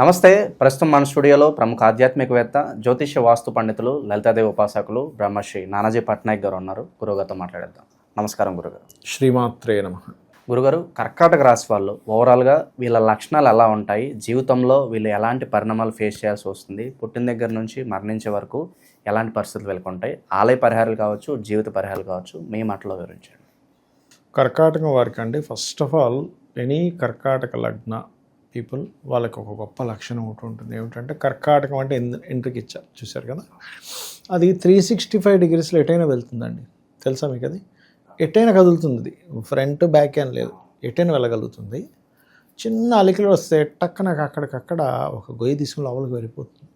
నమస్తే. ప్రస్తుతం మన స్టూడియోలో ప్రముఖ ఆధ్యాత్మికవేత్త జ్యోతిష్య వాస్తు పండితులు లలితాదేవి ఉపాసకులు బ్రహ్మశ్రీ నానాజీ పట్నాయక్ గారు ఉన్నారు. గురుగారితో మాట్లాడేద్దాం. నమస్కారం గురుగారు. శ్రీమాత్రే నమ. గురుగారు కర్కాటక రాశి వాళ్ళు ఓవరాల్గా వీళ్ళ లక్షణాలు ఎలా ఉంటాయి? జీవితంలో వీళ్ళు ఎలాంటి పరిణామాలు ఫేస్ చేయాల్సి వస్తుంది? పుట్టిన దగ్గర నుంచి మరణించే వరకు ఎలాంటి పరిస్థితులు వెళ్ళుకుంటాయి ఆలయ పరిహారాలు కావచ్చు జీవిత పరిహారాలు కావచ్చు మీ మాటలో వివరించండి. కర్కాటకం వారికి అండి ఫస్ట్ ఆఫ్ ఆల్ ఎనీ కర్కాటక లగ్న పీపుల్ వాళ్ళకి ఒక గొప్ప లక్షణం ఒకటి ఉంటుంది. ఏమిటంటే కర్కాటకం అంటే ఎంట్రీకి ఇచ్చారు చూశారు కదా? అది త్రీ సిక్స్టీ ఫైవ్ డిగ్రీస్లో ఎటైనా వెళ్తుందండి. తెలుసా మీకు అది? ఎటైనా కదులుతుంది ఇది ఫ్రంట్ బ్యాక్ అని లేదు. ఎటైనా వెళ్ళగలుగుతుంది. చిన్న అలికలు వస్తే టక్కన అక్కడికక్కడ ఒక గొయ్యి తీసుకుని లోపలికి వెళ్ళిపోతుంది.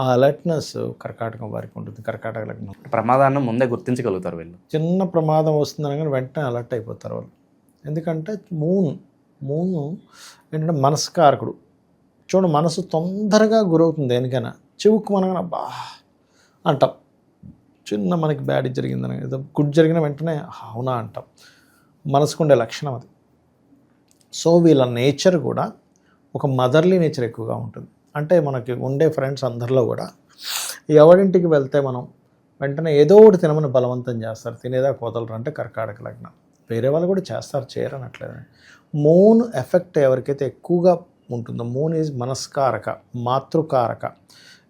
ఆ అలర్ట్నెస్ కర్కాటకం వారికి ఉంటుంది. కర్కాటక లగ్నం. ప్రమాదాన్ని ముందే గుర్తించగలుగుతారు వీళ్ళు. చిన్న ప్రమాదం వస్తుందని కానీ వెంటనే అలర్ట్ అయిపోతారు వాళ్ళు. ఎందుకంటే మూన్ మూను ఏంటంటే మనస్కారకుడు. చూడండి మనసు తొందరగా గురవుతుంది దేనికైనా. చెవుకు మనగా బా అంటాం. చిన్న మనకి బ్యాడ్ జరిగిందని ఏదో గుడ్ జరిగిన వెంటనే అవునా అంటాం. మనసుకుండే లక్షణం అది. సో వీళ్ళ నేచర్ కూడా ఒక మదర్లీ నేచర్ ఎక్కువగా ఉంటుంది. అంటే మనకి ఉండే ఫ్రెండ్స్ అందరిలో కూడా ఎవరింటికి వెళ్తే మనం వెంటనే ఏదో ఒకటి తినమని బలవంతం చేస్తారు. తినేదా కోతలరు అంటే కర్కాటక లగ్నం. వేరే వాళ్ళు కూడా చేస్తారు. చేయరనట్లేదు మూన్ ఎఫెక్ట్ ఎవరికైతే ఎక్కువగా ఉంటుందో మూన్ ఈజ్ మనస్కారక మాతృకారక.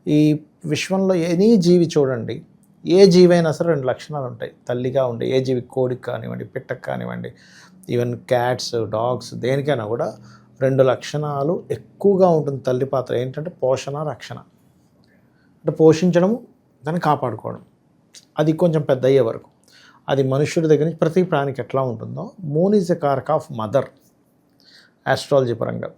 ఈ విశ్వంలో ఎనీ జీవి చూడండి ఏ జీవి అయినా సరే రెండు లక్షణాలు ఉంటాయి. తల్లిగా ఉండే ఏ జీవి కోడికి కానివ్వండి పిట్టకు కానివ్వండి ఈవెన్ క్యాట్స్ డాగ్స్ దేనికైనా కూడా రెండు లక్షణాలు ఎక్కువగా ఉంటుంది తల్లి పాత్ర. ఏంటంటే పోషణ రక్షణ. అంటే పోషించడము దాన్ని కాపాడుకోవడం. అది కొంచెం పెద్ద అయ్యే వరకు. అది మనుషుడి దగ్గర నుంచి ప్రతి ప్రాణికి ఎట్లా ఉంటుందో moon is a కారక్ of mother. Astrology పరంగా.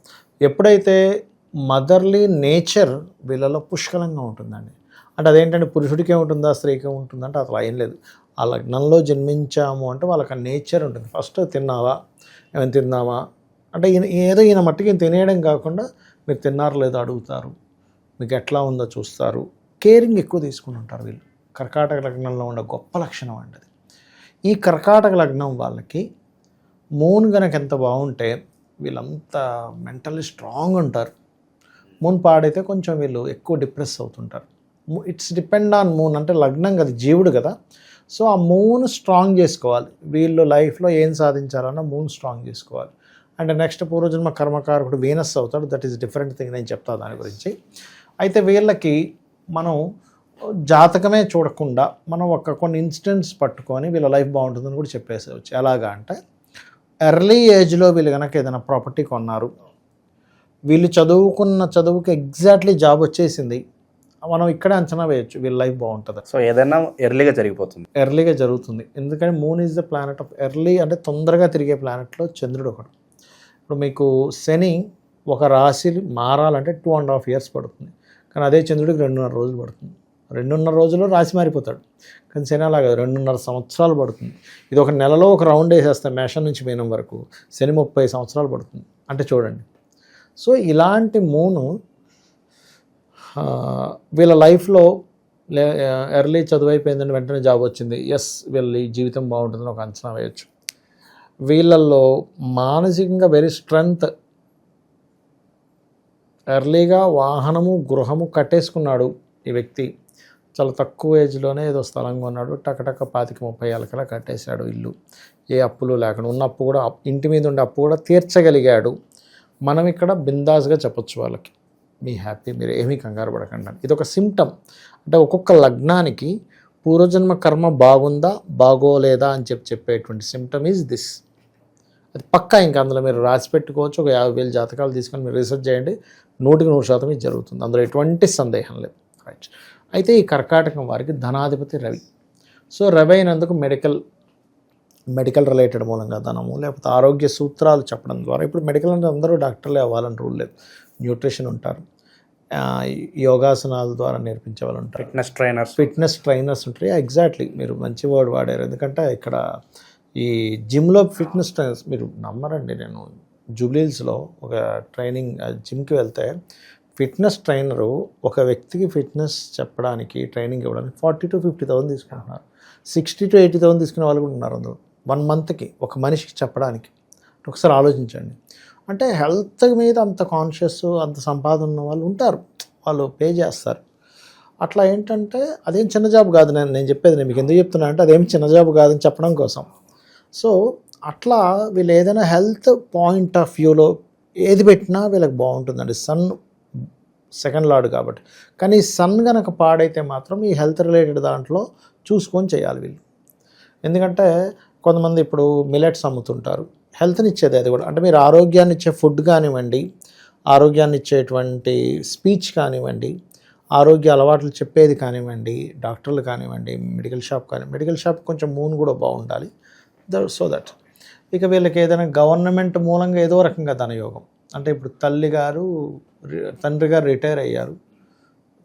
ఎప్పుడైతే మదర్లీ నేచర్ వీళ్ళలో పుష్కలంగా ఉంటుందండి. అంటే అదేంటంటే పురుషుడికే ఉంటుందా స్త్రీకే ఉంటుందంటే అసలు ఏం లేదు. ఆ లగ్నంలో జన్మించాము అంటే వాళ్ళకి ఆ నేచర్ ఉంటుంది. ఫస్ట్ తిన్నావా? ఏమైనా తిన్నావా? అంటే ఈయన ఏదో ఈయన మట్టికి తినేయడం కాకుండా మీరు తిన్నారు లేదో అడుగుతారు. మీకు ఎట్లా ఉందో చూస్తారు. కేరింగ్ ఎక్కువ తీసుకుని ఉంటారు వీళ్ళు. కర్కాటక లగ్నంలో ఉండే గొప్ప లక్షణం అండి ఈ కర్కాటక లగ్నం వాళ్ళకి మూన్ కనుక ఎంత బాగుంటే వీళ్ళంతా మెంటల్లీ స్ట్రాంగ్ ఉంటారు. మూన్ పాడైతే కొంచెం వీళ్ళు ఎక్కువ డిప్రెస్ అవుతుంటారు. ఇట్స్ డిపెండ్ ఆన్ మూన్ అంటే లగ్నం కదా జీవుడు కదా. సో ఆ మూన్ స్ట్రాంగ్ చేసుకోవాలి. వీళ్ళు లైఫ్లో ఏం సాధించాలన్నా మూన్ స్ట్రాంగ్ చేసుకోవాలి. అండ్ నెక్స్ట్ పూర్వజన్మ కర్మకారకుడు వీనస్ అవుతాడు. దట్ ఈస్ డిఫరెంట్ థింగ్ నేను చెప్తా దాని గురించి. అయితే వీళ్ళకి మనం జాతకమే చూడకుండా మనం ఒక కొన్ని ఇన్సిడెంట్స్ పట్టుకొని వీళ్ళ లైఫ్ బాగుంటుందని కూడా చెప్పేసేవచ్చు ఎలాగా అంటే ఎర్లీ ఏజ్లో వీళ్ళు కనుక ఏదైనా ప్రాపర్టీ కొన్నారు వీళ్ళు చదువుకున్న చదువుకి ఎగ్జాక్ట్లీ జాబ్ వచ్చేసింది. మనం ఇక్కడే అంచనా వేయచ్చు వీళ్ళ లైఫ్ బాగుంటుంది? సో ఏదైనా ఎర్లీగా జరిగిపోతుంది. ఎర్లీగా జరుగుతుంది. ఎందుకంటే moon is the planet of early అంటే తొందరగా తిరిగే ప్లానెట్లో చంద్రుడు ఒకడు. ఇప్పుడు మీకు శని ఒక రాశి మారాలంటే టూ అండ్ హాఫ్ ఇయర్స్ పడుతుంది. కానీ అదే చంద్రుడికి రెండున్నర రోజులు పడుతుంది. రెండున్నర రోజుల్లో రాసి మారిపోతాడు. కానీ శని అలాగా రెండున్నర సంవత్సరాలు పడుతుంది. ఇది ఒక నెలలో ఒక రౌండ్ వేసేస్తే మేషం నుంచి మీనం వరకు. శని ముప్పై సంవత్సరాలు పడుతుంది. అంటే చూడండి. సో ఇలాంటి మూను వీళ్ళ లైఫ్లో లే ఎర్లీ చదువు అయిపోయిందని వెంటనే జాబ్ వచ్చింది. ఎస్ వీళ్ళ జీవితం బాగుంటుందని ఒక అంచనా వేయచ్చు. వీళ్ళల్లో మానసికంగా వెరీ స్ట్రెంగ్త్ ఎర్లీగా వాహనము గృహము కట్టేసుకున్నాడు ఈ వ్యక్తి. చాలా తక్కువ ఏజ్లోనే ఏదో స్థలం కొన్నాడు. టకటక పాతిక ముప్పై ఏళ్ళకలా కట్టేశాడు ఇల్లు. ఏ అప్పులు లేకుండా ఉన్న అప్పు కూడా అప్- ఇంటి మీద ఉండే అప్పు కూడా తీర్చగలిగాడు. మనం ఇక్కడ బిందాస్గా చెప్పొచ్చు వాళ్ళకి. మీ హ్యాపీ మీరు ఏమీ కంగారు పడకండి ఇది ఒక సిమ్టమ్ అంటే ఒక్కొక్క లగ్నానికి పూర్వజన్మ కర్మ బాగుందా బాగోలేదా అని చెప్పి చెప్పేటువంటి సిమ్టమ్ ఈజ్ దిస్. అది పక్కా ఇంకా అందులో మీరు రాసి పెట్టుకోవచ్చు. ఒక యాభై వేలు జాతకాలు తీసుకొని మీరు రీసెర్చ్ చేయండి. నూటికి నూరు శాతం ఇది జరుగుతుంది. అందులో ఎటువంటి సందేహం లేదు. రైట్. అయితే ఈ కర్కాటకం వారికి ధనాధిపతి రవి. సో రవి అయినందుకు మెడికల్ మెడికల్ రిలేటెడ్ మూలంగా ధనము లేకపోతే ఆరోగ్య సూత్రాలు చెప్పడం ద్వారా ఇప్పుడు మెడికల్ అంటే అందరూ డాక్టర్లే అవ్వాలని రూల్ లేదు. న్యూట్రిషన్ ఉంటారు. యోగాసనాల ద్వారా నేర్పించే వాళ్ళు ఉంటారు. ఫిట్నెస్ ట్రైనర్స్ ఫిట్నెస్ ట్రైనర్స్ ఉంటాయి ఎగ్జాక్ట్లీ మీరు మంచి వర్డ్ వాడారు. ఎందుకంటే ఇక్కడ ఈ జిమ్లో ఫిట్నెస్ ట్రైనర్స్ మీరు నమ్మరండి. నేను జూబ్లీల్స్లో ఒక ట్రైనింగ్ జిమ్కి వెళ్తే ఫిట్నెస్ ట్రైనరు ఒక వ్యక్తికి ఫిట్నెస్ చెప్పడానికి ట్రైనింగ్ ఇవ్వడానికి ఫార్టీ టు ఫిఫ్టీ థౌసండ్ తీసుకుంటున్నారు. సిక్స్టీ టు ఎయిటీ థౌసండ్ తీసుకునే వాళ్ళు కూడా ఉన్నారు అందులో. వన్ మంత్కి ఒక మనిషికి చెప్పడానికి. ఒకసారి ఆలోచించండి. అంటే హెల్త్ మీద అంత కాన్షియస్ అంత సంపాదన ఉన్న వాళ్ళు ఉంటారు. వాళ్ళు పే చేస్తారు. అట్లా ఏంటంటే అదేం చిన్న జాబ్ కాదు. నేను నేను చెప్పేది నేను మీకు ఎందుకు చెప్తున్నా అంటే అదేం చిన్న జాబ్ కాదని చెప్పడం కోసం. సో అట్లా వీళ్ళు ఏదైనా హెల్త్ పాయింట్ ఆఫ్ వ్యూలో ఏది పెట్టినా వీళ్ళకి బాగుంటుందండి. సన్ సెకండ్ లార్డ్ కాబట్టి. కానీ సన్ కనుక పాడైతే మాత్రం ఈ హెల్త్ రిలేటెడ్ దాంట్లో చూసుకొని చేయాలి వీళ్ళు. ఎందుకంటే కొంతమంది ఇప్పుడు మిలెట్స్ అమ్ముతుంటారు. హెల్త్ని ఇచ్చేది అది కూడా. అంటే మీరు ఆరోగ్యాన్ని ఇచ్చే ఫుడ్ కానివ్వండి ఆరోగ్యాన్ని ఇచ్చేటువంటి స్పీచ్ కానివ్వండి ఆరోగ్య అలవాట్లు చెప్పేది కానివ్వండి డాక్టర్లు కానివ్వండి మెడికల్ షాప్ కానీ మెడికల్ షాప్ కొంచెం మూన్ కూడా బాగుండాలి. So that. ఇక వీళ్ళకి ఏదైనా గవర్నమెంట్ మూలంగా ఏదో రకంగా ధనయోగం. అంటే ఇప్పుడు తల్లి గారు తండ్రి గారు రిటైర్ అయ్యారు.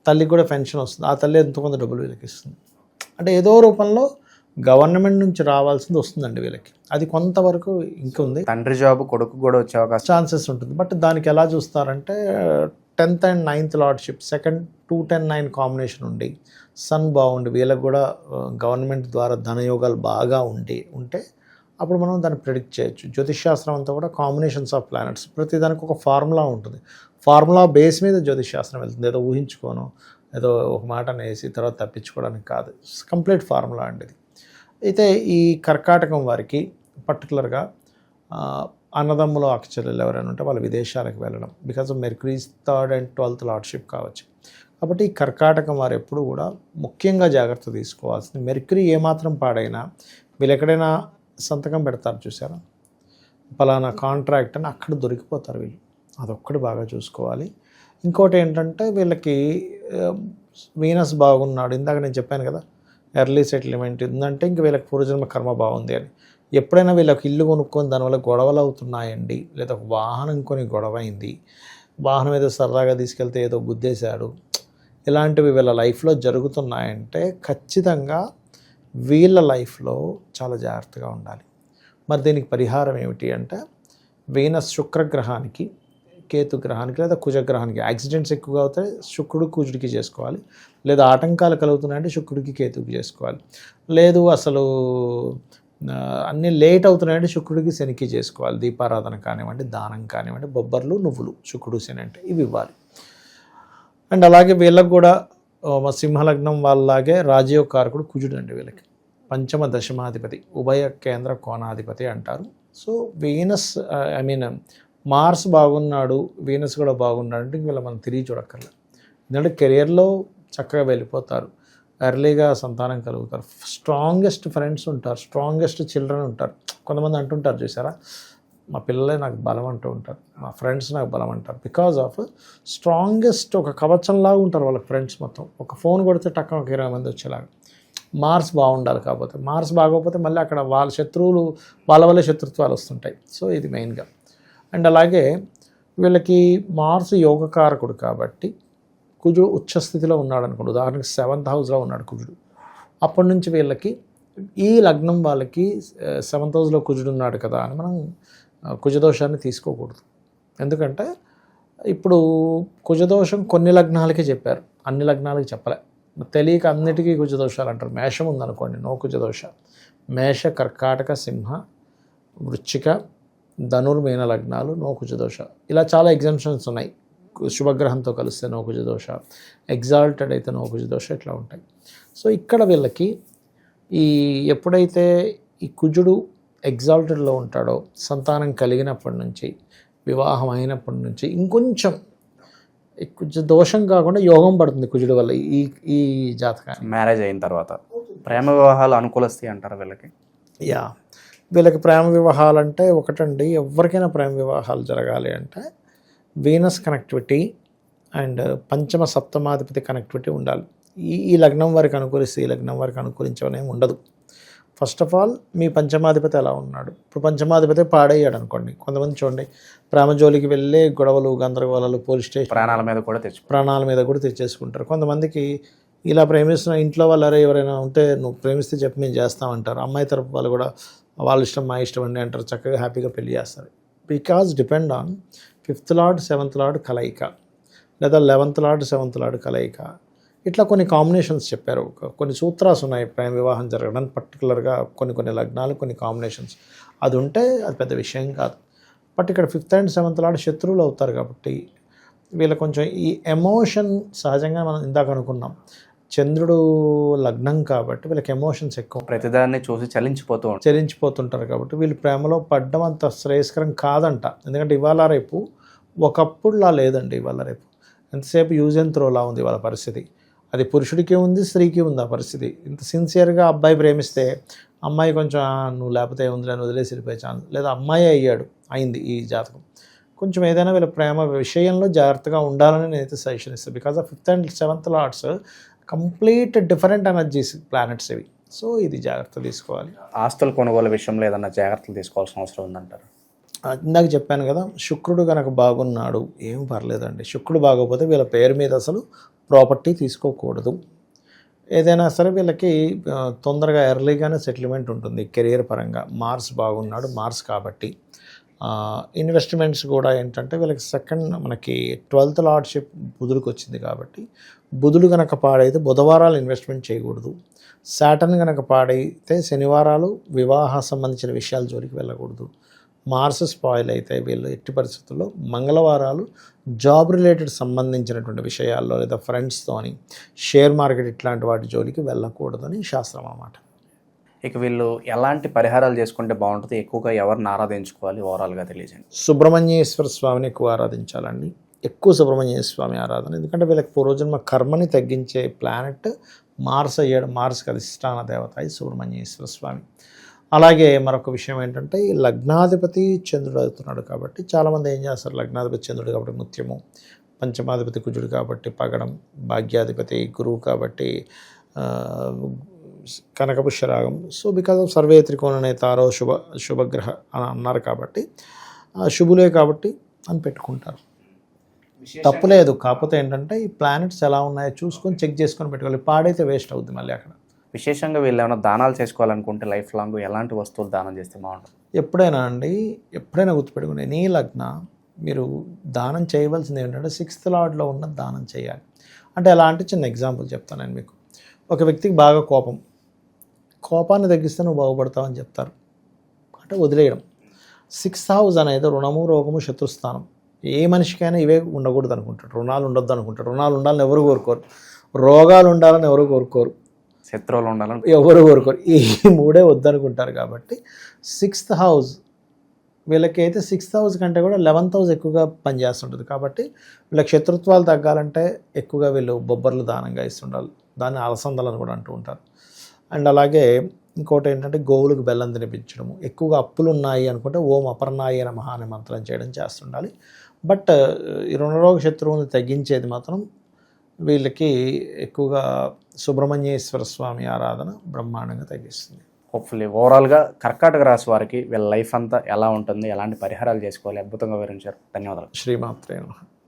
తల్లికి కూడా పెన్షన్ వస్తుంది. ఆ తల్లి ఎంతో కొంత డబ్బులు వీళ్ళకి ఇస్తుంది. అంటే ఏదో రూపంలో గవర్నమెంట్ నుంచి రావాల్సింది వస్తుందండి వీళ్ళకి. అది కొంతవరకు ఇంకుంది తండ్రి జాబ్ కొడుకు కూడా వచ్చే అవకాశం ఛాన్సెస్ ఉంటుంది. బట్ దానికి ఎలా చూస్తారంటే tenth and ninth lordship second two ten nine combination ఉండి సన్ బాగుండి వీళ్ళకి కూడా గవర్నమెంట్ ద్వారా ధనయోగాలు బాగా ఉండి ఉంటే అప్పుడు మనం దాన్ని ప్రిడిక్ట్ చేయొచ్చు. జ్యోతిష్శాస్త్రం అంతా కూడా కాంబినేషన్స్ ఆఫ్ ప్లానెట్స్. ప్రతి దానికి ఒక ఫార్ములా ఉంటుంది. ఫార్ములా బేస్ మీద జ్యోతిష్శాస్త్రం వెళ్తుంది. ఏదో ఊహించుకోను ఏదో ఒక మాట అనేసి తర్వాత తప్పించుకోవడానికి కాదు. కంప్లీట్ ఫార్ములా అండి ఇది. అయితే ఈ కర్కాటకం వారికి పర్టికులర్గా అన్నదమ్ములు అక్షరాలు ఎవరైనా ఉంటే వాళ్ళు విదేశాలకు వెళ్ళడం. Because of Mercury's third and twelfth lordship కావచ్చు. కాబట్టి ఈ కర్కాటకం వారు ఎప్పుడు కూడా ముఖ్యంగా జాగ్రత్త తీసుకోవాల్సింది. మెర్క్రీ ఏమాత్రం పాడైనా వీళ్ళు ఎక్కడైనా సంతకం పెడతారు చూసారా? పలానా కాంట్రాక్ట్ అని అక్కడ దొరికిపోతారు వీళ్ళు. అదొక్కటి బాగా చూసుకోవాలి. ఇంకోటి ఏంటంటే వీళ్ళకి వీనస్ బాగున్నాడు. ఇందాక నేను చెప్పాను కదా ఎర్లీ సెటిల్మెంట్ ఉందంటే ఇంక వీళ్ళకి పూర్వజన్మ కర్మ బాగుంది అని. ఎప్పుడైనా వీళ్ళకి ఇల్లు కొనుక్కొని దానివల్ల గొడవలు అవుతున్నాయండి. లేదా ఒక వాహనం కొని గొడవ అయింది వాహనం ఏదో సరదాగా తీసుకెళ్తే ఏదో గుద్దేశాడు. ఇలాంటివి వీళ్ళ లైఫ్లో జరుగుతున్నాయంటే ఖచ్చితంగా వీళ్ళ లైఫ్లో చాలా జాగ్రత్తగా ఉండాలి. మరి దీనికి పరిహారం ఏమిటి అంటే వీనస్ శుక్రగ్రహానికి కేతు గ్రహానికి లేదా కుజగ్రహానికి యాక్సిడెంట్స్ ఎక్కువగా అవుతాయి శుక్రుడు కుజుడికి చేసుకోవాలి. లేదా ఆటంకాలు కలుగుతున్నాయంటే శుక్రుడికి కేతుకి చేసుకోవాలి. లేదు అసలు అన్నీ లేట్ అవుతున్నాయంటే శుక్రుడికి శనికి చేసుకోవాలి. దీపారాధన కానివ్వండి దానం కానివ్వండి బొబ్బర్లు నువ్వులు శుక్రుడు శని అంటే ఇవి ఇవ్వాలి. అండ్ అలాగే వీళ్ళకు కూడా సింహలగ్నం వాళ్ళలాగే రాజయోగ కారకుడు కుజుడు అండి వీళ్ళకి. పంచమ దశమాధిపతి ఉభయ కేంద్ర కోణాధిపతి అంటారు. So Venus I mean Mars బాగున్నాడు వీనస్ కూడా బాగున్నాడు అంటే వీళ్ళ మనం తిరిగి చూడక్కర్లేదు ఎందుకంటే కెరియర్లో చక్కగా వెళ్ళిపోతారు. ఎర్లీగా సంతానం కలుగుతారు. స్ట్రాంగెస్ట్ ఫ్రెండ్స్ ఉంటారు స్ట్రాంగెస్ట్ చిల్డ్రన్ ఉంటారు. కొంతమంది అంటుంటారు చూసారా? మా పిల్లలే నాకు బలం అంటూ ఉంటారు. మా ఫ్రెండ్స్ నాకు బలం అంటారు. బికాజ్ ఆఫ్ స్ట్రాంగెస్ట్ ఒక కవచంలాగా ఉంటారు వాళ్ళ ఫ్రెండ్స్ మొత్తం. ఒక ఫోన్ కొడితే టక్క ఒక ఇరవై మంది వచ్చేలాగా. మార్స్ బాగుండాలి కాకపోతే. మార్స్ బాగోకపోతే మళ్ళీ అక్కడ వాళ్ళ శత్రువులు వాళ్ళ వల్ల శత్రుత్వాలు వస్తుంటాయి. సో ఇది మెయిన్గా అండ్ అలాగే వీళ్ళకి మార్స్ యోగకారకుడు కాబట్టి కుజుడు ఉచ్చ స్థితిలో ఉన్నాడు అనుకోండి. ఉదాహరణకి సెవెంత్ హౌస్లో ఉన్నాడు కుజుడు. అప్పటి నుంచి వీళ్ళకి ఈ లగ్నం వాళ్ళకి eh, సెవెంత్ హౌస్లో కుజుడు ఉన్నాడు కదా అని మనం కుజదోషాన్ని తీసుకోకూడదు. ఎందుకంటే ఇప్పుడు కుజదోషం కొన్ని లగ్నాలకే చెప్పారు. అన్ని లగ్నాలకి చెప్పలే. తెలియక అన్నిటికీ కుజదోషాలు అంటారు. మేషం ఉందనుకోండి నో కుజదోష మేష కర్కాటక సింహ వృచ్చిక ధనుర్మీన లగ్నాలు నో కుజదోష ఇలా చాలా ఎగ్జామ్షన్స్ ఉన్నాయి. శుభగ్రహంతో కలిస్తే నో కుజదోష ఎగ్జాల్టెడ్ అయితే నో కుజదోష ఇట్లా ఉంటాయి. సో ఇక్కడ వీళ్ళకి ఈ ఎప్పుడైతే ఈ కుజుడు ఎగ్జాల్టెడ్లో ఉంటాడో సంతానం కలిగినప్పటి నుంచి వివాహం అయినప్పటి నుంచి ఇంకొంచెం కొంచెం దోషం కాకుండా యోగం పడుతుంది కుజుడు వల్ల ఈ ఈ జాతకానికి. మ్యారేజ్ అయిన తర్వాత. ప్రేమ వివాహాలు అనుకూలస్తాయి అంటారు వీళ్ళకి? యా. వీళ్ళకి ప్రేమ వివాహాలు అంటే ఒకటండి ఎవరికైనా ప్రేమ వివాహాలు జరగాలి అంటే వీనస్ కనెక్టివిటీ అండ్ పంచమ సప్తమాధిపతి కనెక్టివిటీ ఉండాలి. ఈ ఈ లగ్నం వారికి అనుకూలిస్తే ఈ లగ్నం వారికి అనుకూలించడం ఉండదు. ఫస్ట్ ఆఫ్ ఆల్ మీ పంచమాధిపతి ఎలా ఉన్నాడు? ఇప్పుడు పంచమాధిపతి పాడయ్యాడు అనుకోండి. కొంతమంది చూడండి. ప్రేమ జోలికి వెళ్ళే గొడవలు గందరగోళాలు పోలీస్ స్టేషన్ ప్రాణాల మీద కూడా తెచ్చు ప్రాణాల మీద కూడా తెచ్చేసుకుంటారు. కొంతమందికి ఇలా ప్రేమిస్తున్న ఇంట్లో వాళ్ళు అరే ఎవరైనా ఉంటే నువ్వు ప్రేమిస్తే చెప్పి మేము చేస్తామంటారు. అమ్మాయి తరపు వాళ్ళు కూడా వాళ్ళ ఇష్టం మా ఇష్టం అండి అంటారు. చక్కగా హ్యాపీగా పెళ్ళి చేస్తారు. Because depend on fifth lord seventh lord కలయిక లేదా లెవెంత్ లార్డ్ సెవెంత్ లార్డ్ కలయిక. ఇట్లా కొన్ని కాంబినేషన్స్ చెప్పారు. కొన్ని సూత్రాస్ ఉన్నాయి. ప్రేమ వివాహం జరగడానికి పర్టికులర్గా కొన్ని కొన్ని లగ్నాలు కొన్ని కాంబినేషన్స్ అది ఉంటే అది పెద్ద విషయం కాదు. బట్ ఇక్కడ ఫిఫ్త్ అండ్ సెవెంత్ లాంటి శత్రువులు అవుతారు కాబట్టి వీళ్ళ కొంచెం ఈ ఎమోషన్ సహజంగా మనం ఇందాక అనుకున్నాం. చంద్రుడు లగ్నం కాబట్టి వీళ్ళకి ఎమోషన్స్ ఎక్కువ ప్రతిదాన్ని చూసి చలించిపోతూ చెలించిపోతుంటారు కాబట్టి వీళ్ళు ప్రేమలో పడ్డం అంత శ్రేయస్కరం కాదంట. ఎందుకంటే ఇవాళ రేపు ఒకప్పుడులా లేదండి ఇవాళ రేపు. ఎంతసేపు యూజ్ అండ్ త్రోలా ఉంది వాళ్ళ పరిస్థితి. అది పురుషుడికి ఉంది స్త్రీకి ఉంది ఆ పరిస్థితి. ఇంత సిన్సియర్గా అబ్బాయి ప్రేమిస్తే అమ్మాయి కొంచెం నువ్వు లేకపోతే ఉందిలే అని వదిలేసి వెళ్ళిపోయి ఛాన్స్ లేదా అమ్మాయి అయ్యాడు అయింది ఈ జాతకం. కొంచెం ఏదైనా వీళ్ళ ప్రేమ విషయంలో జాగ్రత్తగా ఉండాలని నేనైతే సజెషన్ ఇస్తాను. Because of fifth and seventh lords complete different energies planets ఇవి. సో ఇది జాగ్రత్త తీసుకోవాలి. ఆస్తుల కొనుగోలు విషయంలో ఏదైనా జాగ్రత్తలు తీసుకోవాల్సిన అవసరం ఉందంటారు? ఇందాక చెప్పాను కదా శుక్రుడు కనుక బాగున్నాడు ఏం పర్లేదండి. శుక్రుడు బాగోకపోతే వీళ్ళ పేరు మీద అసలు ప్రాపర్టీ తీసుకోకూడదు. ఏదైనా సరే వీళ్ళకి తొందరగా ఎర్లీగానే సెటిల్మెంట్ ఉంటుంది కెరియర్ పరంగా. మార్స్ బాగున్నాడు మార్స్ కాబట్టి. ఇన్వెస్ట్మెంట్స్ కూడా ఏంటంటే వీళ్ళకి సెకండ్ మనకి ట్వెల్త్ లార్డ్షిప్ బుధుడికి వచ్చింది కాబట్టి బుధుడు కనుక పాడైతే బుధవారాలు ఇన్వెస్ట్మెంట్ చేయకూడదు. సాటర్న్ కనుక పాడైతే శనివారాలు వివాహ సంబంధించిన విషయాల జోలికి వెళ్ళకూడదు. మార్స్ స్పాయిల్ అయితే వీళ్ళు ఎట్టి పరిస్థితుల్లో మంగళవారాలు జాబ్ రిలేటెడ్ సంబంధించినటువంటి విషయాల్లో లేదా ఫ్రెండ్స్తోని షేర్ మార్కెట్ ఇట్లాంటి వాటి జోలికి వెళ్ళకూడదని శాస్త్రం అన్నమాట. ఇక వీళ్ళు ఎలాంటి పరిహారాలు చేసుకుంటే బాగుంటుంది? ఎక్కువగా ఎవరిని ఆరాధించుకోవాలి? ఓవరాల్గా తెలియజేయండి. సుబ్రహ్మణ్యేశ్వర స్వామిని ఎక్కువ ఆరాధించాలండి. ఎక్కువ సుబ్రహ్మణ్య స్వామి ఆరాధన. ఎందుకంటే వీళ్ళకి పూర్వజన్మ కర్మని తగ్గించే ప్లానెట్ మార్స్ అయ్యాడు. మార్స్కి అధిష్టాన దేవత సుబ్రహ్మణ్యేశ్వర స్వామి. అలాగే మరొక విషయం ఏంటంటే ఈ లగ్నాధిపతి చంద్రుడు అవుతున్నాడు కాబట్టి చాలామంది ఏం చేస్తారు? లగ్నాధిపతి చంద్రుడు కాబట్టి ముత్యము పంచమాధిపతి కుజుడు కాబట్టి పగడం భాగ్యాధిపతి గురువు కాబట్టి కనకపుష్యరాగం. సో బికాజ్ ఆఫ్ సర్వే త్రికోణ నేతారో శుభ శుభగ్రహ అని అన్నారు కాబట్టి శుభులే కాబట్టి అని పెట్టుకుంటారు. తప్పులేదు. కాకపోతే ఏంటంటే ఈ ప్లానెట్స్ ఎలా ఉన్నాయో చూసుకొని చెక్ చేసుకొని పెట్టుకోవాలి. పాడైతే వేస్ట్ అవుద్ది మళ్ళీ అక్కడ. విశేషంగా వీళ్ళు ఏమైనా దానాలు చేసుకోవాలనుకుంటే లైఫ్ లాంగ్ ఎలాంటి వస్తువులు దానం చేస్తే బాగుంటుంది? ఎప్పుడైనా అండి ఎప్పుడైనా గుర్తుపెట్టుకుని నీ లగ్న మీరు దానం చేయవలసింది ఏంటంటే సిక్స్త్ లార్డ్లో ఉన్న దానం చేయాలి. అంటే ఎలా అంటే చిన్న ఎగ్జాంపుల్ చెప్తాను నేను మీకు. ఒక వ్యక్తికి బాగా కోపం. కోపాన్ని తగ్గిస్తే నువ్వు బాగుపడతావు అని చెప్తారు. అంటే వదిలేయడం. సిక్స్త్ హౌస్ అనేది రుణము రోగము శత్రుస్థానం ఏ మనిషికైనా ఇవే ఉండకూడదు అనుకుంటాడు రుణాలు ఉండొద్దు అనుకుంటాడు రుణాలు ఉండాలని ఎవరు కోరుకోరు. రోగాలు ఉండాలని ఎవరు కోరుకోరు. శత్రువులు ఉండాలని ఎవరు కోరుకోరు. ఈ మూడే వద్దనుకుంటారు కాబట్టి సిక్స్త్ హౌస్ వీళ్ళకైతే సిక్స్త్ హౌస్ కంటే కూడా లెవెన్త్ హౌస్ ఎక్కువగా పనిచేస్తుంటుంది. కాబట్టి వీళ్ళకి శత్రుత్వాలు తగ్గాలంటే ఎక్కువగా వీళ్ళు బొబ్బర్లు దానంగా ఇస్తుండాలి. దాన్ని అలసందలని కూడా అంటూ ఉంటారు. అండ్ అలాగే ఇంకోటి ఏంటంటే గోవులకు బెల్లం తినిపించడము. ఎక్కువగా అప్పులు ఉన్నాయి అనుకుంటే ఓం అపర్ణాయి అనే మహాని మంత్రం చేయడం చేస్తుండాలి. బట్ ఈ రుణరోగ శత్రువుని తగ్గించేది మాత్రం వీళ్ళకి ఎక్కువగా సుబ్రహ్మణ్యేశ్వర స్వామి ఆరాధన బ్రహ్మాండంగా తగ్గిస్తుంది. హోప్ఫుల్లీ ఓవరాల్గా కర్కాటక రాశి వారికి వీళ్ళ లైఫ్ అంతా ఎలా ఉంటుంది ఎలాంటి పరిహారాలు చేసుకోవాలి అద్భుతంగా వివరించారు. ధన్యవాదాలు. శ్రీమాత్రే